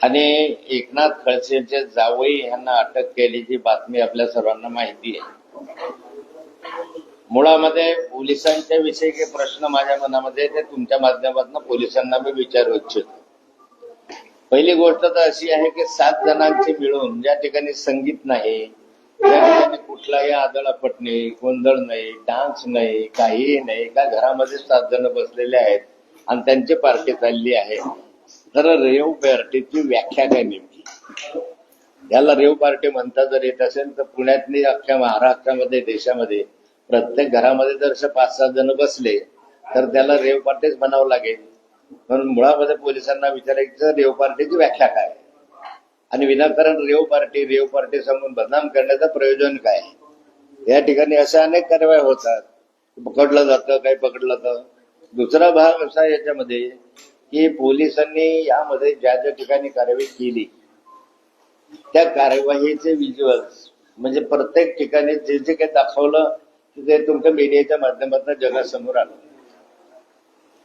आणि एकनाथ खडसेंचे जावई यांना अटक केल्याची बातमी आपल्या सर्वांना माहिती आहे. मुळामध्ये पोलिसांच्या विषयी काही प्रश्न माझ्या मनामध्ये ते तुमच्या माध्यमातून पोलिसांना मी विचारू इच्छितो. पहिली गोष्ट तर अशी आहे की सात जणांची मिळून ज्या ठिकाणी संगीत नाही त्या ठिकाणी कुठलाही आदळापट नाही गोंधळ नाही डान्स नाही काहीही नाही का घरामध्ये सात जण बसलेले आहेत आणि त्यांची पार्टी चालली आहे. तर रेव पार्टीची व्याख्या काय नेमकी? याला रेव पार्टी म्हणता जर येत असेल तर पुण्यातली अख्ख्या महाराष्ट्रामध्ये देशामध्ये प्रत्येक घरामध्ये जर असे पाच सहा जण बसले तर त्याला रेव पार्टीच म्हणावं लागेल. म्हणून मुळामध्ये पोलिसांना विचारायचं रेव पार्टीची व्याख्या काय? आणि विनाकारण रेव पार्टी रेव पार्टी सांगून बदनाम करण्याचं प्रयोजन काय? या ठिकाणी अशा अनेक कारवाया होतात. पकडलं जातं काही पकडलं जातं. दुसरा भाग असा याच्यामध्ये की पोलिसांनी यामध्ये ज्या ज्या ठिकाणी कारवाई केली त्या कार्यवाहीचे व्हिज्युअल्स म्हणजे प्रत्येक ठिकाणी जे जे काही दाखवलं ते तुमच्या मीडियाच्या माध्यमातून जगासमोर आलं.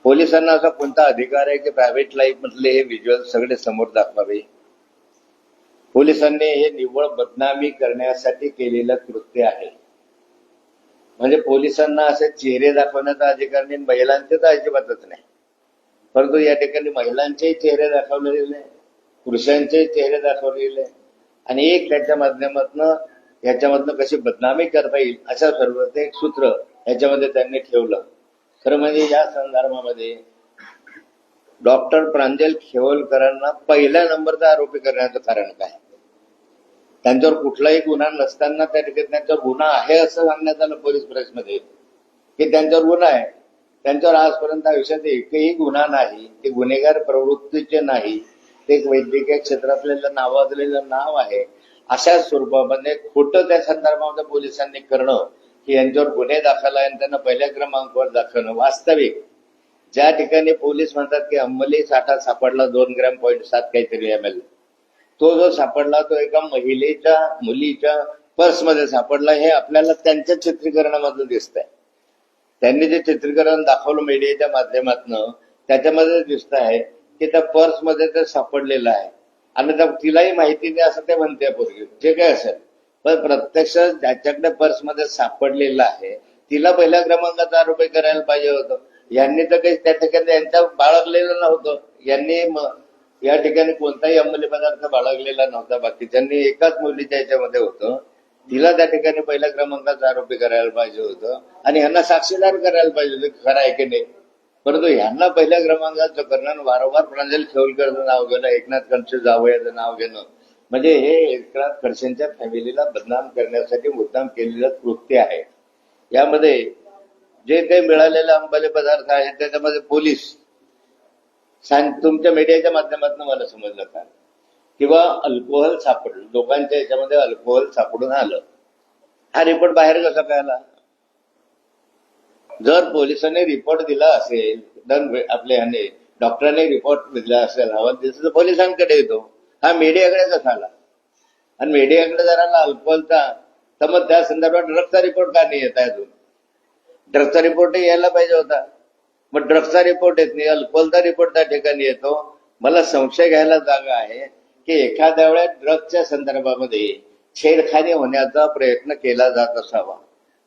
पोलिसांना असा कोणता अधिकार आहे की प्रायव्हेट लाईफ मधले हे व्हिज्युअल सगळे समोर दाखवावे? पोलिसांनी हे निव्वळ बदनामी करण्यासाठी केलेलं कृत्य आहे. म्हणजे पोलिसांना असे चेहरे दाखवण्याचा अधिकार नाही महिलांचे तर अजिबातच नाही. परंतु या ठिकाणी महिलांचेही चेहरे दाखवलेले आहे, पुरुषांचेही चेहरे दाखवलेले आहे. आणि एक त्याच्या माध्यमातनं याच्यामधनं कशी बदनामी करता येईल अशा सर्व एक सूत्र याच्यामध्ये त्यांनी ठेवलं. खरं म्हणजे या संदर्भामध्ये डॉक्टर प्रांजल खेवलकरांना पहिल्या नंबरचा आरोपी करण्याचं कारण काय? त्यांच्यावर कुठलाही गुन्हा नसताना त्या ठिकाणी त्यांच्यावर गुन्हा आहे असं सांगण्यात आलं पोलीस प्रेसमध्ये. की त्यांच्यावर गुन्हा आहे. त्यांच्यावर आजपर्यंत आयुष्यात एकही गुन्हा नाही ते गुन्हेगार प्रवृत्तीचे नाही ते एक वैद्यकीय क्षेत्रातलेलं नावाजलेलं नाव आहे अशा स्वरूपामध्ये खोटं त्या संदर्भामध्ये पोलिसांनी करणं की यांच्यावर गुन्हे दाखल आहे त्यांना पहिल्या क्रमांकावर दाखवणं वास्तविक. ज्या ठिकाणी पोलीस म्हणतात की अंमली साठा सापडला दोन ग्रॅम पॉईंट सात काहीतरी एम एल तो जो सापडला तो एका महिलेच्या मुलीच्या पर्समध्ये सापडला हे आपल्याला त्यांच्या चित्रीकरणामधून दिसत आहे त्यांनी जे चित्रीकरण दाखवलं मीडियाच्या माध्यमातून त्याच्यामध्ये दिसत आहे की त्या पर्समध्ये ते सापडलेलं आहे. आणि तिलाही माहिती नाही असं ते म्हणते पूर्वी जे काय असेल. पण प्रत्यक्ष ज्याच्याकडे पर्समध्ये सापडलेलं आहे तिला पहिल्या क्रमांकाचा आरोपी करायला पाहिजे होतं. यांनी तर काही त्या ठिकाणी यांच्या बाळगलेलं नव्हतं. यांनी या ठिकाणी कोणताही अंमली पदार्थ बाळगलेला नव्हता. बाकीच्यांनी एकाच मुलीच्या याच्यामध्ये होतं तिला त्या ठिकाणी पहिल्या क्रमांकाचा आरोपी करायला पाहिजे होतं. आणि ह्यांना साक्षीदार करायला पाहिजे होतं खरं आहे की नाही. परंतु ह्यांना पहिल्या क्रमांकाचं करणं वारंवार प्रांजल खेवलकरचं नाव घेणं एकनाथ खडसे जावयाचं नाव घेणं. म्हणजे हे एकनाथ खडसेंच्या फॅमिलीला बदनाम करण्यासाठी मुद्दाम केलेलं कृत्य आहे. यामध्ये जे काही मिळालेले अंबाले पदार्थ आहेत त्याच्यामध्ये पोलीस सांग तुमच्या मीडियाच्या माध्यमातून मला समजलं का? किंवा अल्कोहोल सापडलं. लोकांच्या याच्यामध्ये अल्कोहोल सापडून आलं. हा रिपोर्ट बाहेर कसा कळला? जर पोलिसांनी रिपोर्ट दिला असेल तर आपल्या ह्याने डॉक्टरांनी रिपोर्ट दिला असेल हवा दिसत पोलिसांकडे येतो. हा मीडियाकडे कसा आला? आणि मीडियाकडे जर आला अल्कोहोलचा तर मग त्या संदर्भात ड्रग्सचा रिपोर्ट का नाही येत आहे अजून? ड्रगचा रिपोर्ट यायला पाहिजे होता. मग ड्रग्सचा रिपोर्ट येत नाही अल्कोहोलचा रिपोर्ट त्या ठिकाणी येतो. मला संशय घ्यायला जागा आहे. की एखाद्या वेळेस ड्रगच्या संदर्भामध्ये छेडखानी होण्याचा प्रयत्न केला जात असावा.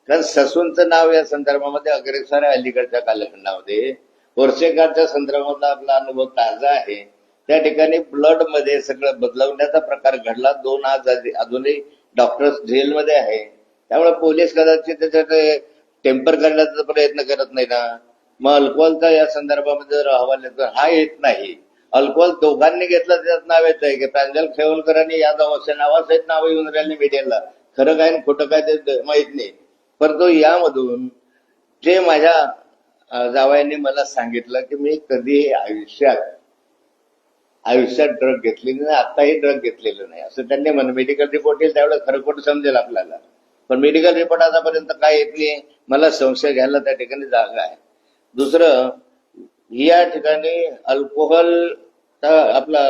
कारण ससूनचं नाव या संदर्भामध्ये अग्रेसर आहे अलीकडच्या कालखंडामध्ये. वर्षेकारच्या संदर्भातला आपला अनुभव ताजा आहे. त्या ठिकाणी ब्लडमध्ये सगळं बदलवण्याचा प्रकार घडला. दोन आज अजूनही डॉक्टर्स जेलमध्ये आहे. त्यामुळे पोलीस कदाचित त्याच्यात टेम्पर करण्याचा प्रयत्न करत नाही ना. मग अल्कोहोलचा या संदर्भामध्ये जर अहवाल येतो हा येत नाही. अल्कोहोल दोघांनी घेतलं त्याच्यात नाव येत आहे की प्रांजल खेवलकरांनी या असे नावासहित नाव येऊन राहिले मीडियाला. खरं काय खोटं काय ते माहीत नाही. परंतु यामधून जे माझ्या अं, जावयांनी मला सांगितलं की मी कधी आयुष्यात आयुष्यात ड्रग घेतलेली नाही आताही ड्रग घेतलेलं नाही. असं त्यांनी म्हण मेडिकल रिपोर्ट येईल त्यावेळेस खरं खोट समजेल आपल्याला. पण मेडिकल रिपोर्ट आतापर्यंत काय येत नाही मला संशय घ्यायला त्या ठिकाणी जागा आहे. दुसरं या ठिकाणी अल्कोहोल आपला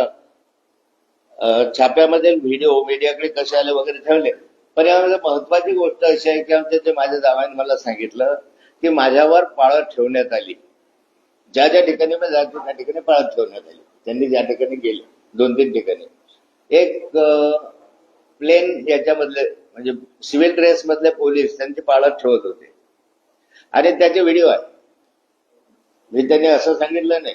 छाप्यामध्ये व्हिडिओ मीडियाकडे कसे आले वगैरे ठेवले पण यामध्ये महत्वाची गोष्ट अशी आहे की आमच्या जे माझ्या जावाने मला सांगितलं की माझ्यावर पाळत ठेवण्यात आली. ज्या ज्या ठिकाणी मी जातो त्या ठिकाणी पाळत ठेवण्यात आली. त्यांनी ज्या ठिकाणी गेले दोन तीन ठिकाणी. एक प्लेन याच्यामधले म्हणजे सिव्हिल ड्रेस मधले पोलीस त्यांची पाळत ठेवत होते. आणि त्याचे व्हिडिओ आहे. मी त्यांनी असं सांगितलं नाही.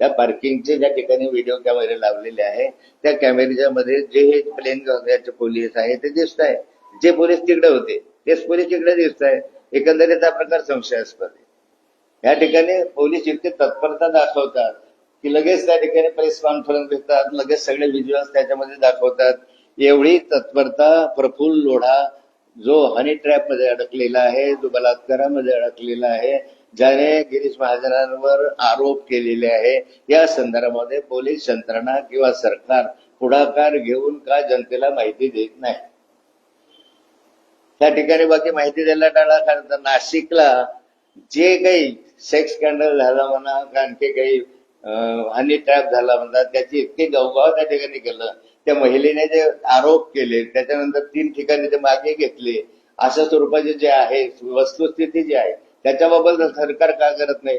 त्या पार्किंगचे ज्या ठिकाणी व्हिडिओ कॅमेरे लावलेले आहे त्या कॅमेऱ्याच्या मध्ये जे हे प्लेन याचे पोलीस आहे ते दिसत आहे. जे पोलीस तिकडे होते तेच पोलीस तिकडे दिसत आहे. एकंदरीत हा प्रकार संशयास्पद आहे. या ठिकाणी पोलीस इतके तत्परता दाखवतात की लगेच त्या ठिकाणी प्रेस कॉन्फरन्स घेतात लगेच सगळे व्हिज्युअल्स त्याच्यामध्ये दाखवतात. एवढी तत्परता प्रफुल्ल लोढा जो हनी ट्रॅपमध्ये अडकलेला आहे जो बलात्कारामध्ये अडकलेला आहे ज्याने गिरीश महाजनांवर आरोप केलेले आहे या संदर्भामध्ये पोलीस यंत्रणा किंवा सरकार पुढाकार घेऊन का जनतेला माहिती देत नाही? त्या ठिकाणी बाकी माहिती द्यायला टाळा कारण तर नाशिकला जे काही सेक्स स्कॅन्डल झाला म्हणा आणखी काही हनी ट्रॅप झाला म्हणा त्याची इतके गवगाव त्या ठिकाणी केलं. त्या महिलेने जे आरोप केले त्याच्यानंतर तीन ठिकाणी ते मागे घेतले. अशा स्वरूपाचे जे आहे वस्तुस्थिती जी आहे त्याच्याबाबत सरकार का करत नाही?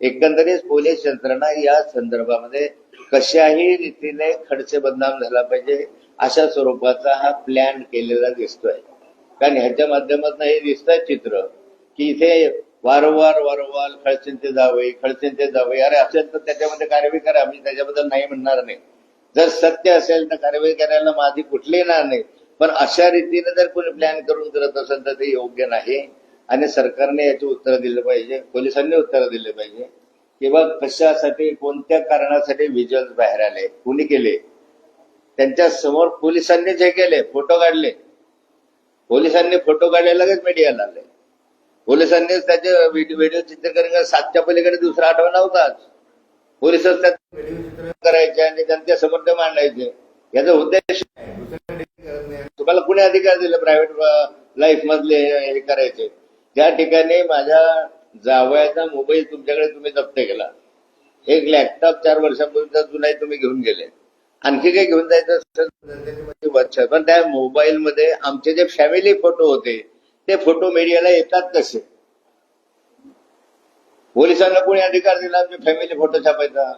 एकंदरीत पोलीस यंत्रणा या संदर्भामध्ये कशाही रीतीने खडसे बदनाम झाला पाहिजे अशा स्वरूपाचा हा प्लॅन केलेला दिसतोय. कारण ह्याच्या माध्यमातून हे दिसतंय चित्र की इथे वारंवार वारंवार खडसेंचे जावे खडसेंचे जावे अरे असेल तर त्याच्यामध्ये कारवाई करा मी त्याच्याबद्दल नाही म्हणणार नाही. जर सत्य असेल तर कारवाई करायला माझी कुठली येणार नाही. पण अशा रीतीने जर कोणी प्लॅन करून करत असेल तर ते योग्य नाही. आणि सरकारने याचे उत्तर दिले पाहिजे पोलिसांनी उत्तर दिले पाहिजे किंवा कशासाठी कोणत्या कारणासाठी व्हिज्युअल्स बाहेर आले कुणी केले? त्यांच्यासमोर पोलिसांनी जे केले फोटो काढले. पोलिसांनी फोटो काढले लगेच मीडियाला आले पोलिसांनी त्याचे व्हिडिओ चित्रीकरण सातच्या पलीकडे दुसरा आठवा नव्हताच पोलीस व्हिडिओ चित्र करायचे आणि जनतेसमोर ते मांडायचे. याचा उद्देश तुम्हाला कुणी अधिकार दिले प्रायव्हेट लाईफ मधले हे करायचे? त्या ठिकाणी माझ्या जावयाचा मोबाईल तुमच्याकडे तुम्ही जप्त केला एक लॅपटॉप चार वर्षापूर्वीचा जुनाही तुम्ही घेऊन गेले. आणखी काही घेऊन जायचं असेल म्हणजे पण त्या मोबाईल मध्ये आमचे जे फॅमिली फोटो होते ते फोटो मीडियाला येतात कसे? पोलिसांना कोणी अधिकार दिला आमचे फॅमिली फोटो छापायचा?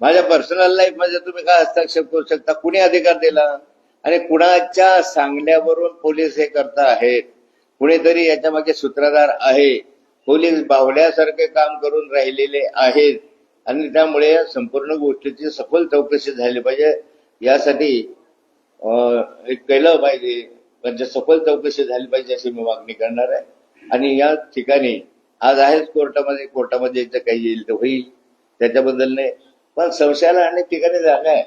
माझ्या पर्सनल लाईफमध्ये तुम्ही काय हस्तक्षेप करू शकता? कुणी अधिकार दिला? आणि कुणाच्या सांगण्यावरून पोलीस हे करता आहेत? कुणीतरी याच्या मागे सूत्रधार आहे. पोलीस बावड्यासारखे काम करून राहिलेले आहेत. आणि त्यामुळे या संपूर्ण गोष्टीची सखोल चौकशी झाली पाहिजे. यासाठी केलं पाहिजे. म्हणजे सखोल चौकशी झाली पाहिजे अशी मी मागणी करणार आहे. आणि या ठिकाणी आज आहेच कोर्टामध्ये कोर्टामध्ये काही येईल तर होईल. त्याच्याबद्दल नाही. पण संशयाला अनेक ठिकाणी जागा आहे.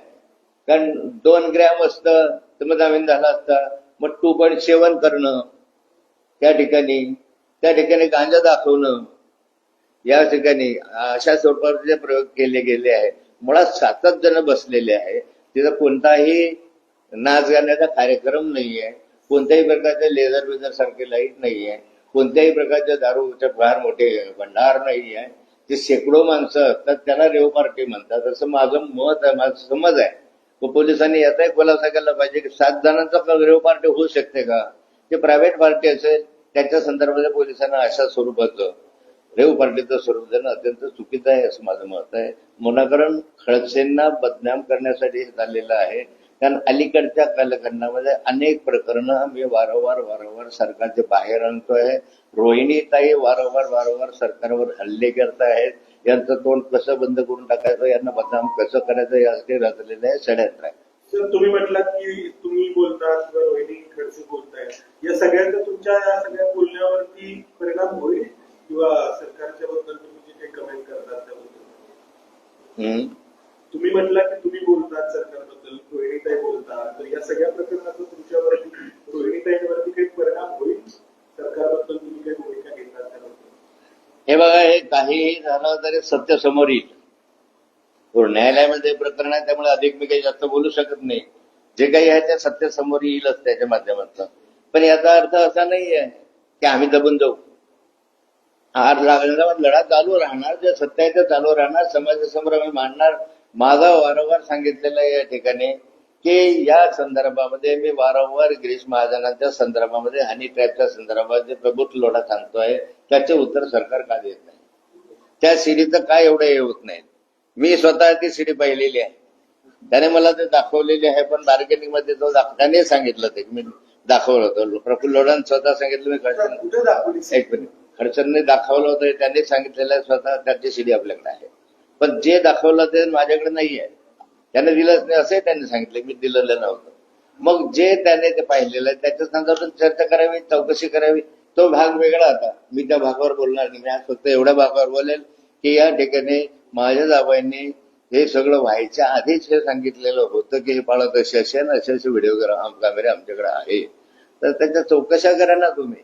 कारण दोन ग्रॅम असतं तर मग जामीन झाला असता. मग टू पॉईंट सेवन करणं त्या ठिकाणी त्या ठिकाणी गांजा दाखवणं या ठिकाणी अशा स्वरूपाचे प्रयोग केले गेले आहे. मुळात सातच जण बसलेले आहे. तिथं कोणताही नाच गाण्याचा कार्यक्रम नाही आहे कोणत्याही प्रकारचे लेझर बेझर सारखे लाइट आहे कोणत्याही प्रकारच्या दारूचे फार मोठे भंडार नाही आहे ते शेकडो माणसं असतात त्याला रेव पार्टी म्हणतात. असं माझं मत आहे माझं समज आहे. पोलिसांनी याचाही खुलासा केला पाहिजे की सात जणांचा रेव पार्टी होऊ शकते का? ते प्रायव्हेट पार्टी असेल त्याच्या संदर्भात पोलिसांना अशा स्वरूपाचं रेव पार्टीचं स्वरूप देणं अत्यंत चुकीचं आहे असं माझं मत आहे. मुनाकरण खडसेंना बदनाम करण्यासाठी हे आहे. कारण अलीकडच्या कालखंडामध्ये अनेक प्रकरणं मी वारंवार वारंवार सरकारचे बाहेर आणतोय. रोहिणीताई वारंवार वारंवार सरकारवर हल्ले करत आहेत यांचं तोंड कसं बंद करून टाकायचं यांना बदनाम कसं करायचं यासाठी रचलेलं आहे षडयंत्र आहे. सर तुम्ही म्हटलात की तुम्ही बोलता किंवा रोहिणी खडसे बोलताय या सगळ्यांचा तुमच्या या सगळ्या बोलण्यावरती परिणाम होईल किंवा सरकारच्या बद्दल तुम्ही जे काही कमेंट करतात त्याबद्दल. तुम्ही म्हटला की तुम्ही बोलतात सरकारबद्दल रोहिणीताई बोलतात तर या सगळ्या प्रकरणाचा तुमच्यावरती रोहिणीताईंवरती काही परिणाम होईल? सरकारबद्दल तुम्ही काही भूमिका घेतात त्याबद्दल? हे बघा हे काहीही झालं तरी सत्य समोर येईल. हो, न्यायालयामध्ये प्रकरण आहे त्यामुळे अधिक मी काही जास्त बोलू शकत नाही. जे काही आहे ते सत्तेसमोर येईलच त्याच्या माध्यमातून. पण याचा अर्थ असा नाही आहे की आम्ही दबून जाऊ. आर लागणार लढा चालू राहणार जे सत्य आहे ते चालू राहणार. समाजासमोर आम्ही मांडणार. माझा वारंवार सांगितलेलं आहे या ठिकाणी की या संदर्भामध्ये मी वारंवार गिरीश महाजनांच्या संदर्भामध्ये हनी ट्रॅपच्या संदर्भात जे प्रभुत्व लढा सांगतोय त्याचे उत्तर सरकार का देत नाही? त्या सीडीचं काय एवढं हे होत नाही? मी स्वतः ती सीडी पाहिलेली आहे. त्याने मला ते दाखवलेली आहे पण बार्गेनिंगमध्ये तो त्याने सांगितलं ते. मी दाखवलं होतं. प्रफुल्ल लोढांनी स्वतः सांगितलं मी दाखवली एक मिनिट. खडसरने दाखवलं होतं त्यांनी सांगितलेलं आहे स्वतः त्याची सीडी आपल्याकडे आहे. पण जे दाखवलं ते माझ्याकडे नाही आहे. त्याने दिलंच नाही असंही त्यांनी सांगितलं. मी दिलेलं नव्हतं. मग जे त्याने ते पाहिलेलं आहे त्याच्या संदर्भात चर्चा करावी चौकशी करावी. तो भाग वेगळा होता. मी त्या भागावर बोलणार नाही. मी आज फक्त एवढ्या भागावर बोलेल की या ठिकाणी माझ्या जाबाईंनी हे सगळं व्हायच्या आधीच हे सांगितलेलं होतं की हे पाळत असे असे आणि असे असे व्हिडिओ कॅमेरे आमच्याकडे आहे. तर त्याच्या चौकशा करा ना तुम्ही.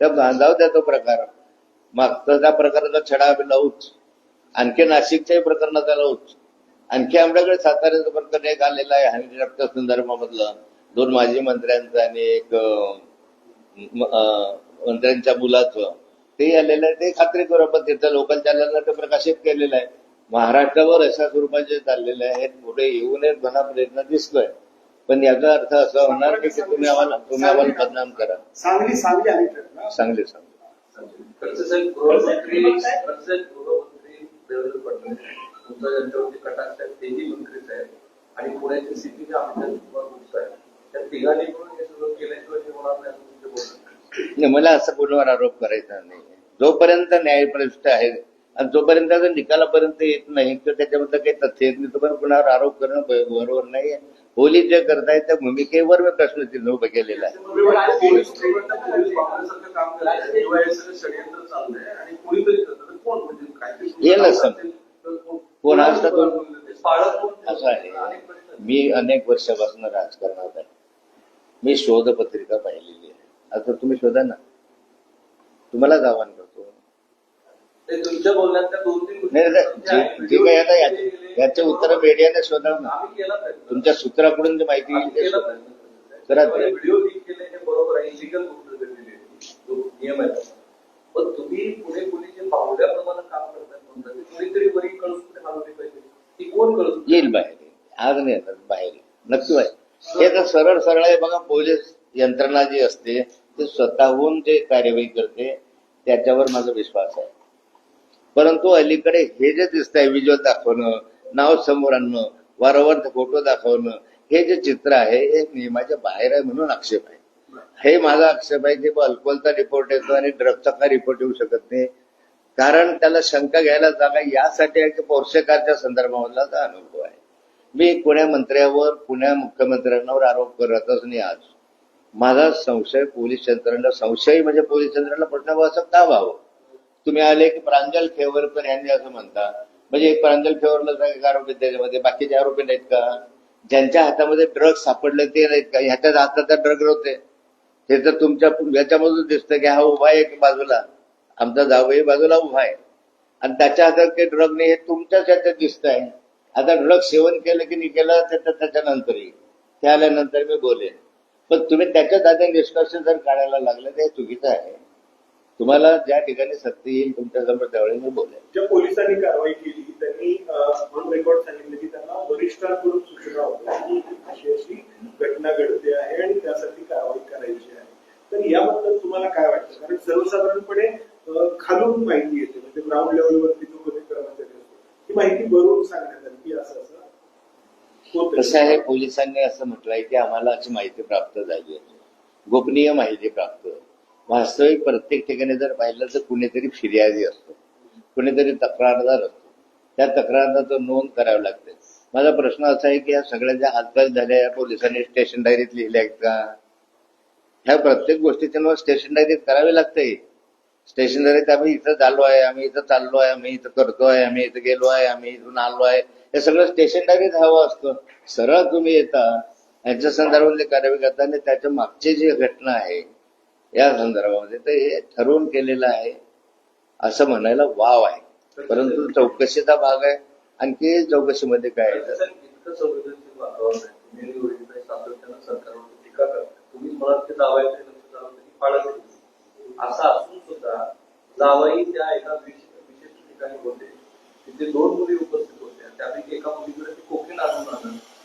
त्या बांधाव त्या तो प्रकार. मागचा त्या प्रकाराचा छडा आम्ही लावूच. आणखी नाशिकच्याही प्रकरणाचा लावूच. आणखी आमच्याकडे साताऱ्याचं प्रकरण एक आलेलं आहे हनी संदर्भामधलं. दोन माजी मंत्र्यांचं आणि एक मंत्र्यांच्या मुलाचं. ते आलेलं आहे ते खात्री करू आपण तिथं लोकल चॅनलला ते प्रकाशित केलेलं आहे. महाराष्ट्रावर अशा स्वरूपाचे चाललेले आहेत पुढे येऊ नयेत म्हणा प्रयत्न दिसतोय. पण याचा अर्थ असा होणार की तुम्ही आम्हाला तुम्ही आम्हाला बदनाम करा. सांगली सांगली आणि ठरला चांगले सांग खर्चसाहेब गृहमंत्री देवेंद्र फडणवीस तुमचा ज्यांच्यावरती कटाक्ष आहे तेही मंत्रीच आहेत आणि पुण्याचे सिटी आमदार कुमार गुप्ता आहेत त्या तिघांनी पण हे सगळं केल्याशिवाय होणार नाही असं तुमचे बोलणं नाही, मला असं कोणावर आरोप करायचा नाही. जोपर्यंत न्यायप्रविष्ट आहे आणि जोपर्यंत जर निकालापर्यंत येत नाही तर त्याच्याबद्दल काही तथ्य येत नाही. तोपर्यंत कुणावर आरोप करणं बरोबर नाही पोलीस जे करतायत त्या भूमिकेवर मी प्रश्नचिन्ह उभं केलेलं आहे. हे तर कोण असं. असतं कोण असं आहे. मी अनेक वर्षापासून राजकारणात आहे. मी शोधपत्रिका पाहिजे आता तुम्ही शोधा ना तुम्हालाच आव्हान करतो ते तुमच्या बोलण्यातल्या दोन तीन गोष्टी नाही नाही, जे जे काही आता याचे उत्तर मीडियाने शोधावं ना आम्ही केला प्रयत्न. तुमच्या सूत्राकडून जे माहिती आम्ही केला. करा ते. व्हिडिओ लीक केले हे बरोबर आहे इलिगल गोष्ट झालेली आहे जो नियम आहे त्याचा. पण तुम्ही पुणे पोलीस जे पावल्याप्रमाणे काम करतात म्हणतात ते कोणीतरी वरी कळून कुठे हलवली पाहिजे ती कोण कळून येईल बाहेर. आज नाही येणार बाहेर. नक्की बाहेर हे तर सरळ सरळ आहे बघा पोलीस यंत्रणा जी असते ते स्वतःहून जे कार्यवाही करते त्याच्यावर माझा विश्वास आहे. परंतु अलीकडे हे जे दिसतंय व्हिज्युअल दाखवणं नाव समोर आणणं वारंवार फोटो दाखवणं हे जे चित्र आहे हे नियमाच्या बाहेर आहे म्हणून आक्षेप आहे. हे माझा आक्षेप आहे की बुवा अल्कोहोलचा रिपोर्ट येतो आणि ड्रगचा का रिपोर्ट येऊ शकत नाही. कारण त्याला शंका घ्यायला जागा यासाठी आहे की पोर्सेकारच्या संदर्भामधला अनुभव आहे. मी पुण्या मंत्र्यावर पुण्या मुख्यमंत्र्यांवर आरोप करतच नाही आज. माझा संशय पोलीस यंत्रणा संशय म्हणजे पोलीस यंत्रणा प्रश्न असं का व्हावं तुम्ही आले की प्रांजल खेवरकर यांनी असं म्हणता. म्हणजे एक प्रांजल खेवरला एक आरोपी त्याच्यामध्ये बाकीचे आरोपी नाहीत का? ज्यांच्या हातामध्ये ड्रग सापडले ते नाहीत का? ह्याच्या हातात ड्रग होते हे तर तुमच्या याच्यामधून दिसतं की हा उभा आहे की बाजूला. आमचा जावई बाजूला उभा आहे. आणि त्याच्या हातात काही ड्रग नाही हे तुमच्याच याच्यात दिसत आहे आता ड्रग सेवन केलं की नाही केलं त्याच्यानंतरही तर ते आल्यानंतर मी बोलेन. पण तुम्ही त्याच्यात आता निष्कर्ष जर काढायला लागले ते चुकीचं आहे. तुम्हाला ज्या ठिकाणी सत्य येईल तुमच्यासमोर त्यावेळी मी बोलेल ज्या पोलिसांनी कारवाई केली त्यांनी ऑन रेकॉर्ड सांगितलं की त्यांना वरिष्ठांकडून सूचना होत्या की अशी अशी घटना घडते आहे आणि त्यासाठी कारवाई करायची आहे. तर याबद्दल तुम्हाला काय वाटतं? कारण सर्वसाधारणपणे खालून माहिती येते. म्हणजे ग्राउंड लेवलवरती जो कधी कर्मचारी असतो ती माहिती बरोबर सांगण्यात आली की असं असं कसं आहे पोलिसांनी असं म्हटलंय की आम्हाला अशी माहिती प्राप्त झाली आहे. गोपनीय माहिती प्राप्त. वास्तविक प्रत्येक ठिकाणी जर पाहिलं तर कुणीतरी फिर्यादी असतो. कुणीतरी तक्रारदार असतो. त्या तक्रारदार नोंद करावी लागते. माझा प्रश्न असा आहे की या सगळ्या ज्या हालचाल झाल्या या पोलिसांनी स्टेशन डायरीत लिहिल्या आहेत का? ह्या प्रत्येक गोष्टीची नोंद स्टेशन डायरीत करावी लागते. स्टेशन डायरीत आम्ही इथं झालो आहे आम्ही इथं चाललो आहे आम्ही इथं करतो आहे आम्ही इथं गेलो आहे आम्ही इथून आलो आहे. हे सगळं स्टेशन डायरीत हवं असतं. सरळ तुम्ही येता यांच्या संदर्भातले कार्यवाही करता आणि त्याच्या मागची जी घटना आहे या संदर्भामध्ये तर हे ठरवून केलेलं आहे असं म्हणायला वाव आहे. परंतु चौकशीचा भाग आहे. आणखी चौकशीमध्ये काय असा असून सुद्धा जावई त्या एका विशिष्ट ठिकाणी होते. तिथे दोन मुली उपस्थित होते. त्यापैकी एका मुलीकडे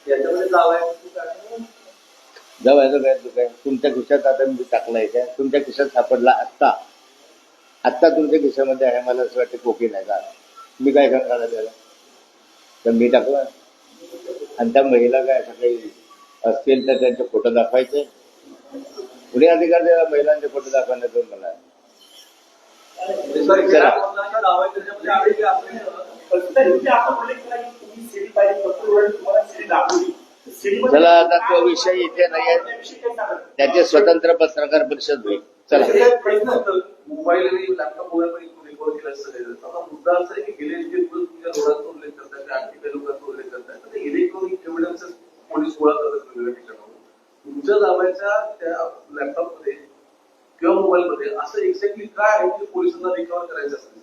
याच्यामध्ये जवळ काय काय तुमच्या खिशात आता मी टाकलाय काय? तुमच्या खिशात सापडला आत्ता. आत्ता तुमच्या खिशामध्ये आहे मला असं वाटतं कोकी नाही का मी काय करणार त्याला? तर मी टाकला. आणि त्या महिला काय असं काही असतील तर त्यांचे फोटो दाखवायचे. कुणी अधिकार दिला महिलांचे फोटो दाखवण्यातून मला चला. आता तो विषय इथे नाही? त्याचे स्वतंत्र पत्रकार परिषद होईल. चला. मोबाईल आणि लॅपटॉप वगैरे पण रेकॉर्ड केलं सगळे आता मुद्दा असा आहे की गेले इतके दिवस तुमच्या रोडाचा उल्लेख करतात लोकांचा उल्लेख करतात. इलेक्ट्रॉनिक एव्हिडन्स पोलीस गोळा करतात वेगवेगळ्या ठिकाणावर तुमच्या दाव्याच्या त्या लॅपटॉपमध्ये किंवा मोबाईल मध्ये असं एक्झॅक्टली काय आहे पोलिसांना रिकव्हर करायचं असतं?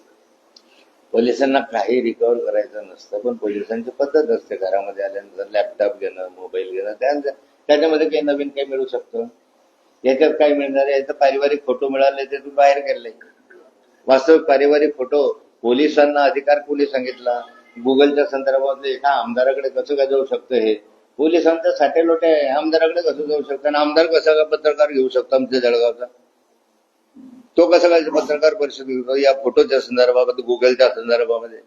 पोलिसांना काही रिकव्हर करायचं नसतं पण पोलिसांची पद्धत असते. घरामध्ये आल्यानंतर लॅपटॉप घेणं मोबाईल घेणं त्या- त्याच्यामध्ये काही नवीन काही मिळू शकतं. याच्यात काय मिळणार याचं पारिवारिक फोटो मिळाले ते तू बाहेर गेले. वास्तविक पारिवारिक फोटो पोलिसांना अधिकार कोणी सांगितला? गुगलच्या संदर्भामध्ये एका आमदाराकडे कसं काय जाऊ शकतं हे? पोलिसांचं साठे लोटे आहे. आमदाराकडे कसं जाऊ शकतं? आणि आमदार कसा काय पत्रकार घेऊ शकतो आमच्या जळगावचा? तो कसा काय पत्रकार परिषद घेतो या फोटोच्या संदर्भामध्ये गुगलच्या संदर्भामध्ये.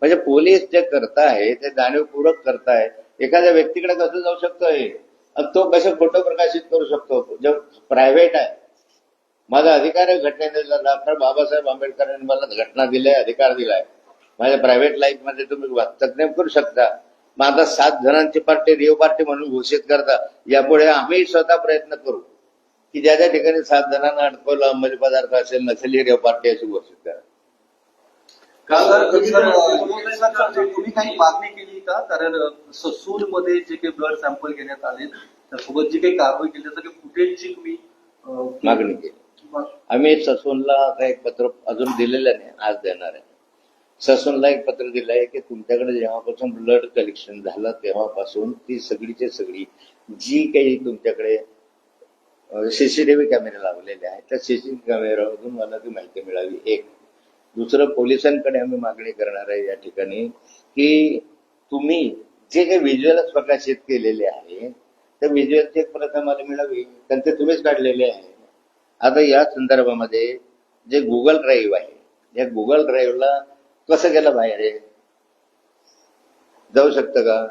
म्हणजे पोलीस जे करताय ते जाणीवपूर्वक करताय एखाद्या व्यक्तीकडे कसं जाऊ शकतो हे तो कसे फोटो प्रकाशित करू शकतो? जे प्रायव्हेट आहे. माझा अधिकार आहे घटनेने डॉक्टर बाबासाहेब आंबेडकरांनी मला घटना दिलाय अधिकार दिलाय माझ्या प्रायव्हेट लाईफमध्ये तुम्ही तज्ञ करू शकता. मग आता सात जणांची पार्टी रिओ पार्टी म्हणून घोषित करता. यापुढे आम्ही स्वतः प्रयत्न करू. की ज्या ज्या ठिकाणी सात जणांना अडकवलं अंमली पदार्थ असेल नसेल ही रेव पार्टी अशी घोषित करा. तुम्ही काही मागणी केली का? कारण ससूरमध्ये जे काही ब्लड सॅम्पल घेण्यात आले त्यासोबत जी काही कारवाई केली त्याचं काही फुटेजची तुम्ही मागणी केली. आम्ही ससूनला आता एक पत्र अजून दिलेलं नाही आज देणार आहे. ससूनला एक पत्र दिलं आहे की तुमच्याकडे जेव्हापासून ब्लड कलेक्शन झालं तेव्हापासून ती सगळीची सगळी जी काही तुमच्याकडे सीसीटीव्ही कॅमेरे लावलेले आहेत. त्या सीसीटीव्ही कॅमेऱ्यामधून मला ती माहिती मिळावी एक दुसरं पोलिसांकडे आम्ही मागणी करणार आहे या ठिकाणी की तुम्ही जे काही व्हिज्युअल प्रकाशित केलेले आहे त्या व्हिज्युअलची एक प्रत आम्हाला मिळावी. कारण ते तुम्हीच काढलेले आहे. आता या संदर्भामध्ये जे गुगल ड्राईव्ह आहे या गुगल ड्राईव्हला कसं गेलं बाहेर? आहे जाऊ शकतं का?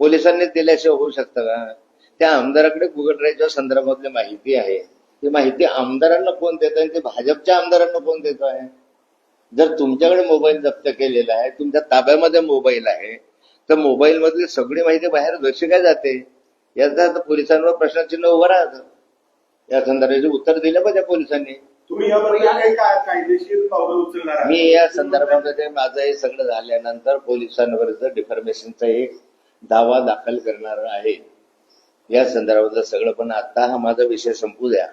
पोलिसांनी दिल्याशिवाय होऊ शकतं का? त्या आमदाराकडे गुगल ड्राईव्हच्या संदर्भातली माहिती आहे. ती माहिती आमदारांना कोण देत आहे ती भाजपच्या आमदारांना कोण देत आहे? जर तुमच्याकडे मोबाईल जप्त केलेला आहे तुमच्या ताब्यामध्ये मोबाईल आहे तर मोबाईल मधली सगळी माहिती बाहेर कशी काय जाते? याचा पोलिसांवर प्रश्नचिन्ह उभं राहतं. या संदर्भाचे उत्तर दिलं पाहिजे पोलिसांनी? मी या संदर्भामध्ये माझं हे सगळं झाल्यानंतर पोलिसांवरच डिफॉर्मेशनचा एक दावा दाखल करणार आहे. या संदर्भातलं सगळं पण आता हा माझा विषय संपू द्या.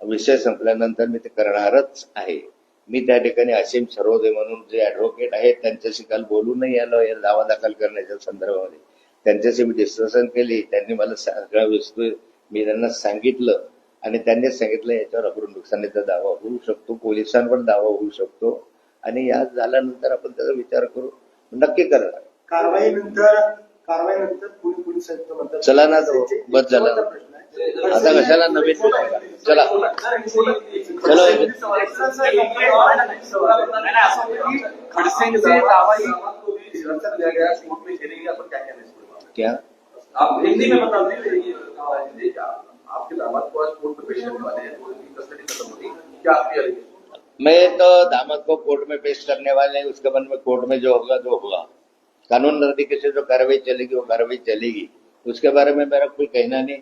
विषय संपल्यानंतर मी ते करणारच आहे. मी त्या ठिकाणी असीम सरोदे म्हणून जे ऍडव्होकेट आहेत त्यांच्याशी काल बोलूनही आलो या दावा दाखल करण्याच्या संदर्भामध्ये. त्यांच्याशी मी डिस्कशन केली त्यांनी मला सगळं विस्तृत मी त्यांना सांगितलं आणि त्यांनी सांगितलं याच्यावर अक्रूर नुकसानीचा दावा होऊ शकतो पोलिसांवर दावा होऊ शकतो. आणि या झाल्यानंतर आपण त्याचा विचार करू. नक्की करणार कारवाईनंतर कारवाईनंतर पुणे पोलीस आयुक्त म्हणतात चला ना तो, बस झाला. आहे. आता कशाला नवीन चला. चलो. क्या? है आप हिंदी में बता दीजिए आपके दामाद को आज कोर्ट में पेश करने वाले हैं। कस्टडी खत्म होगी क्या आपकी मैं तो दामाद को कोर्ट में पेश करने वाले हैं। उसके बाद में कोर्ट में जो होगा जो होगा। कानून नदी से जो कार्रवाई चलेगी, वो कार्रवाई चलेगी। उसके बारे में मेरा कोई कहना नहीं।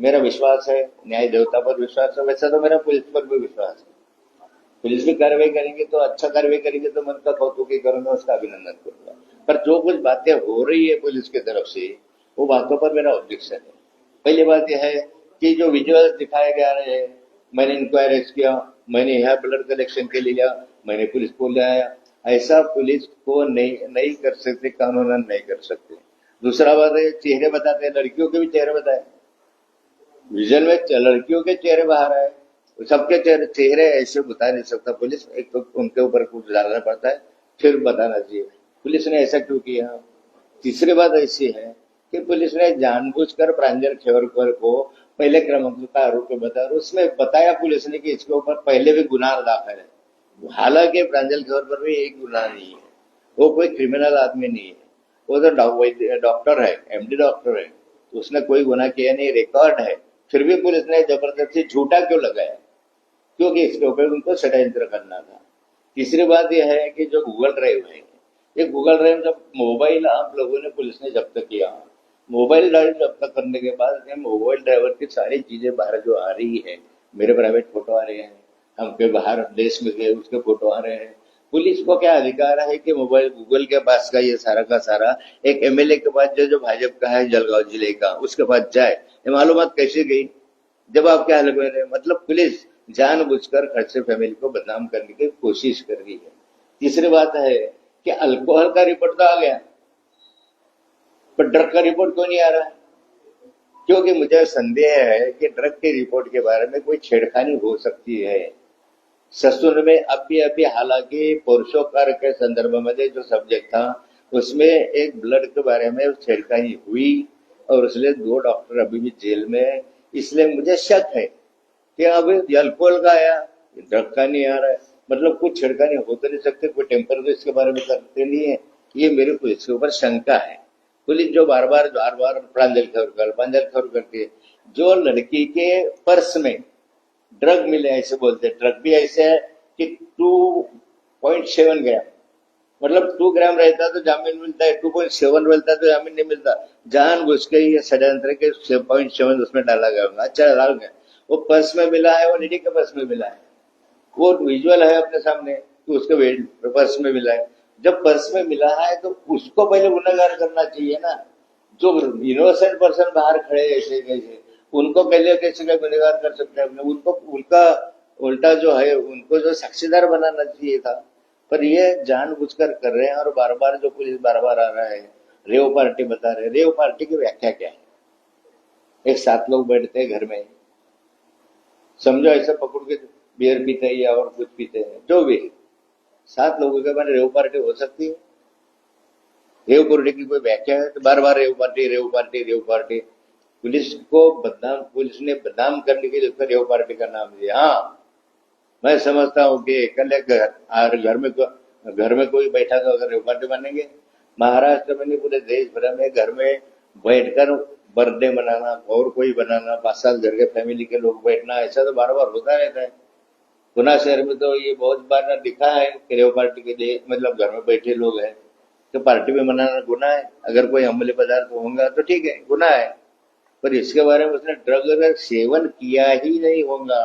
मेरा विश्वास है, न्याय देवता पर विश्वास है। वैसे तो मेरा पुलिस पर भी विश्वास है। पुलिस भी कार्रवाई करेंगे तो अच्छा कार्रवाई करेंगे तो मैं उनका कौतुकी करूँगा, उसका अभिनंदन करूँगा। पर जो कुछ बातें हो रही है पुलिस की तरफ़ से, वो बातों पर मेरा ऑब्जेक्शन है। पहली बात यह है कि जो विजुअल्स दिखाए रहे हैं, मैंने इंक्वायरीज किया, मैंने यहाँ ब्लड कलेक्शन के लिए लिया, मैंने पुलिस को ले आया। ऐसा पुलिस को नहीं नहीं कर सकते कानूनन नहीं कर सकते। दूसरा बात है, चेहरे बताते हैं, लड़कियों के भी चेहरे बताए। विजन में लड़कियों के चेहरे बाहर आए। सबके चेहरे चेहरे ऐसे बता नहीं सकता। पुलिस एक तो उनके ऊपर कुछ डालना पड़ता है, फिर बताना चाहिए। पुलिस ने ऐसा क्यों किया? तीसरी बात ऐसी है कि पुलिस ने जानबूझकर प्रांजल खेवरकर को पहले क्रमांक का आरोप बताया उसमें बताया पुलिस ने कि इसके ऊपर पहले भी गुनाह दाखिल है। हालाँकि प्रांजल खेवरकर भी एक गुनाह नहीं है। वो कोई क्रिमिनल आदमी नहीं है। वो तो डॉक्टर है एमडी डॉक्टर है। उसने कोई गुना किया नहीं रिकॉर्ड है। फिर भी पुलिस ने ज़बरदस्ती झूठा क्यों लगाया? क्योंकि इसके ऊपर उनको षड्यंत्र करना था। तीसरी बात यह है कि जो गूगल ड्राइव है, ये गूगल ड्राइव जब मोबाइल आप लोगों ने पुलिस ने जब्त किया मोबाइल ड्राइव जब्त करने के बाद मोबाइल ड्राइवर की सारी चीज़ें बाहर जो आ रही है, मेरे प्राइवेट फ़ोटो आ रहे हैं हमके बाहर देश में गए, उसके फ़ोटो आ रहे हैं। पुलिस को क्या अधिकार है कि मोबाइल, गूगल के पास का ये सारा का सारा, एक एमएलए के पास जो जो भाजपा का है, जलगांव ज़िले का, उसके पास जाए। ये मालूमात कैसे गई? जब आप क्या लगे रहे मतलब पुलिस जानबूझकर खड़से फैमिली को बदनाम करने की कोशिश कर रही है। तीसरी बात है कि अल्कोहल का रिपोर्ट तो आ गया। पर ड्रग का रिपोर्ट क्यों नहीं आ रहा? है क्योंकि मुझे संदेह है कि ड्रग के रिपोर्ट के बारे में कोई छेड़खानी हो सकती है। ससुर में अभी अभी हालाँकि पुरुषोत्तर के संदर्भ में जो सब्जेक्ट था, उसमें एक ब्लड के बारे में छेड़खानी हुई और इसलिए दो डॉक्टर अभी भी जेल में है। इसलिए मुझे शक है कि अब अल्कोहल का आया ड्रग का नहीं आ रहा है। मतलब कुछ छेड़खानी हो तो नहीं सकते, कोई टेम्पर तो इसके बारे में करते नहीं है। ये मेरे को इसके ऊपर शंका है। पुलिस जो बार बार बार बार प्रांजल खबर कर, प्रांजल खबर करती है जो लड़की के पर्स में ड्रग मिले, ऐसे बोलते हैं। ड्रग भी ऐसे है कि टू पॉइंट सेवन ग्राम मतलब टू ग्राम रहता तो जामीन मिलता है टू पॉइंट सेवन मिलता तो जामीन नहीं मिलता। जान घुस के ये षड्यंत्र के पॉइंट सेवन उसमें डाला गया होगा। अच्छा डाल गया। वो पर्स में मिला है, वो निधि के पर्स में मिला है। वो विजुअल है अपने सामने कि उसके वे- पर्स में मिला है। जब पर्स में मिला है तो उसको पहले गुनागार करना चाहिए ना। जो इनोसेंट पर्सन बाहर खड़े ऐसे कैसे उनको पहले कैसे क्या गुनहगार कर सकते हैं उनको, उनका उल्टा जो है, उनको जो साक्षीदार बनाना चाहिए था, पर ये जानबूझकर कर रहे हैं और बार बार जो पुलिस बार बार आ रहा है, रेव पार्टी बता रहे रेव पार्टी की व्याख्या क्या है? एक सात लोग बैठते हैं घर में। समझो ऐसे पकड़ के बियर पीते हैं या और कुछ पीते हैं, जो भी। सात लोगों के बाद रेव पार्टी हो सकती है। रेव पार्टी की कोई व्याख्या है? तो बार बार rave party rave party rave party. Police को बदनाम, पुलिस ने बदनाम करने के लिए उसका रेव पार्टी का नाम दिया हाँ मैं समझता हूँ कि कल घर घर में घर में कोई बैठा तो अगर रेव पार्टी बनेंगे। महाराष्ट्र में नहीं, पूरे देश भर में घर में बैठकर बर्थडे मनाना, और कोई बनाना, पाँच सात घर के फैमिली के लोग बैठना, ऐसा तो बार बार होता रहता है। गुना शहर में तो ये बहुत बार दिखा है कि रेव पार्टी के लिए मतलब घर में बैठे लोग हैं। तो पार्टी में मनाना गुना है। अगर कोई अमली पदार्थ होगा तो ठीक है गुना है। पर इसके बारे में उसने ड्रग अगर सेवन किया ही नहीं होगा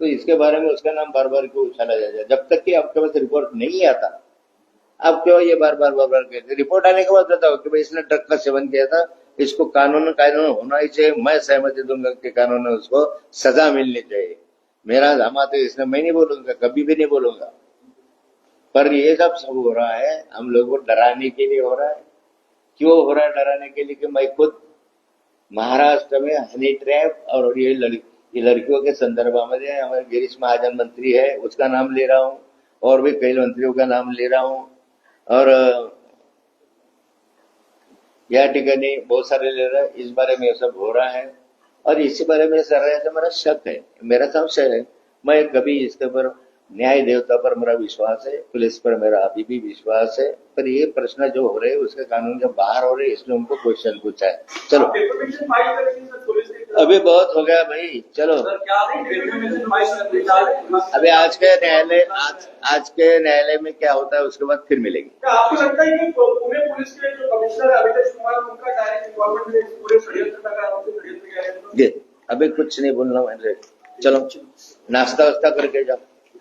तो इसके बारे में उसका नाम बार बार क्यों उछाला जाएगा जब तक कि आपके पास रिपोर्ट नहीं आता, आप क्यों ये बार बार बार बार कहते रिपोर्ट आने के बाद बताओ कि भाई इसने ड्रग का सेवन किया था, इसको कानून कानून होना ही चाहिए, मैं सहमति दूँगा कि कानून उसको सजा मिलनी चाहिए। मेरा जमात तो इसने मैं नहीं बोलूँगा, कभी भी नहीं बोलूँगा। पर ये सब सब हो रहा है, हम लोगों को डराने के लिए हो रहा है। क्यों हो रहा है डराने के लिए कि मैं खुद महाराष्ट्र में हनी ट्रैप और ये लड़की लड़कियों के संदर्भ में हमारे गिरीश महाजन मंत्री है उसका नाम ले रहा हूँ और भी कई मंत्रियों का नाम ले रहा हूँ। और अ, या ठिकाणी बहुत सारे ले रहा है इस बारे में सब हो रहा है। और इसी बारे में सर मेरा शक है मेरा संशय है मैं कभी इसके ऊपर न्याय देवता पर मेरा विश्वास है पुलिस पर मेरा अभी भी विश्वास है पर ये प्रश्न जो हो रहे हैं उसके कानून के बाहर हो रहे हैं इसलिए उनको क्वेश्चन पूछा है। चलो? अभी बहुत हो गया भाई चलो। अभी आज के न्यायालय आज आज के न्यायालय में क्या होता है उसके बाद फिर मिलेंगे। जो अभी कुछ नहीं बोलना मैंने चलो नाश्ता वास्ता करके जाओ।